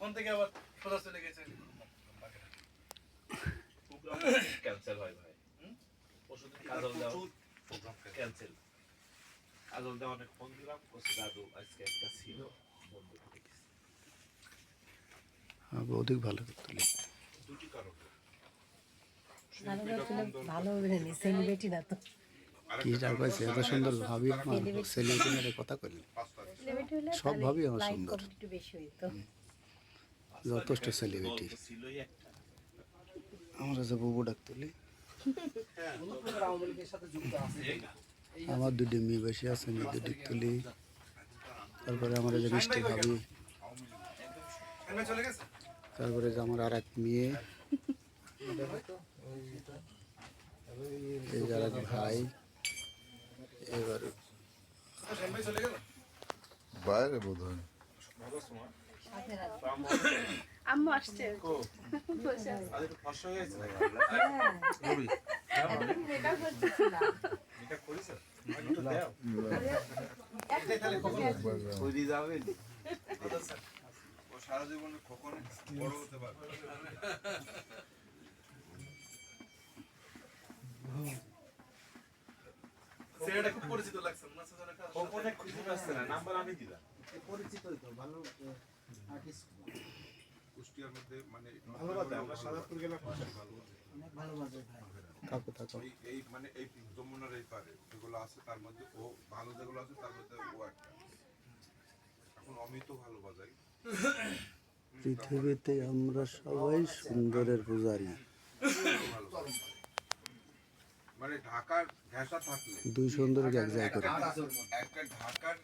ওখান থেকে আবার সোজা চলে গেছে। ক্যান্সেল হয় ভাই। হুম? ওষুধ কাজল দেওয়া প্রচুর প্রোগ্রাম ক্যান্সেল ক্যান্সেল। কাজল দেওয়া অনেক ফোন দিলাম দাদু আজকে একটা ছিল বন্ধ করে গেছে অধিক ভালো তুলি। দুটি কারণ। ভালো করে তুলে ভালো হবে না সেলিব্রিটি না তো। কি যা কয়েছে এত সুন্দর ভাবি আমার সেলিব্রিটি কথা সব সুন্দর। একটু বেশি হইতো। যথেষ্ট সেলিব্রিটি আমরা যে বুবু ডাক তুলি আমার দুটি মেয়ে বেশি আছে মেয়ে দুটি তুলি তারপরে আমার যে মিষ্টি ভাবি। তারপরে যে আমার আর এক মেয়ে। এই আর এক ভাই। এবার বাইরে বোধ হয় আম্মু আসছে। হয়ে গেছে ভাই এটা করিস? একটু দাও। করি যাবে ও সারা জীবনে কখনো বড় হতে পারবে না। ছেলেটা খুব পরিচিত লাগছে। না। নাম্বার আমি দিলাম। কুষ্টিয়ার মধ্যে মানে ভালো কথা আমরা সাদাপুর গেলাম। ভালো কাকু থাকো। এই এই মানে এই যমুনার এই পারে যেগুলো আছে তার মধ্যে ও ভালো যেগুলো আছে তার মধ্যে ও একটা। এখন অমিত ভালো বাজাই পৃথিবীতে আমরা সবাই সুন্দরের পূজারি। মানে ঢাকার ঘেঁষা থাকলে। দুই সুন্দরকে এক জায়গায় করে। একটা ঢাকার